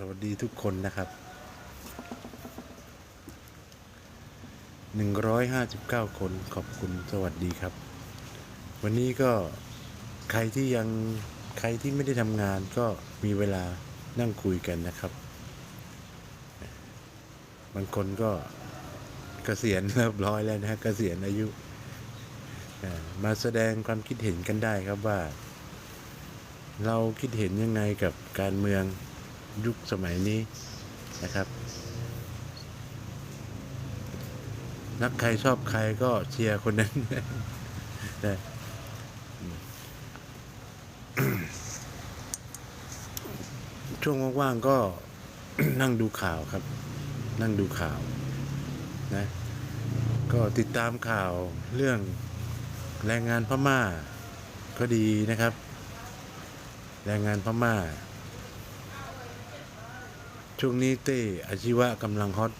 สวัสดีทุกคนนะครับ 159 คนขอบคุณสวัสดีครับ วันนี้ก็ใครที่ยังใครที่ไม่ได้ทำงานก็มีเวลานั่งคุยกันนะครับ บางคนก็เกษียณเรียบร้อยแล้วนะฮะเกษียณอายุ มาแสดงความคิดเห็นกันได้ครับว่า เราคิดเห็นยังไงกับการเมือง ยุคสมัยนี้นะครับ นักใครชอบใครก็เชียร์คนนั้นนะช่วงว่างๆก็นั่งดูข่าวครับ นั่งดูข่าวนะ ก็ติดตามข่าวเรื่องแรงงานพม่าก็ดีนะครับ แรงงานพม่า ช่วงนี้เต้อาชีวะกำลังฮอต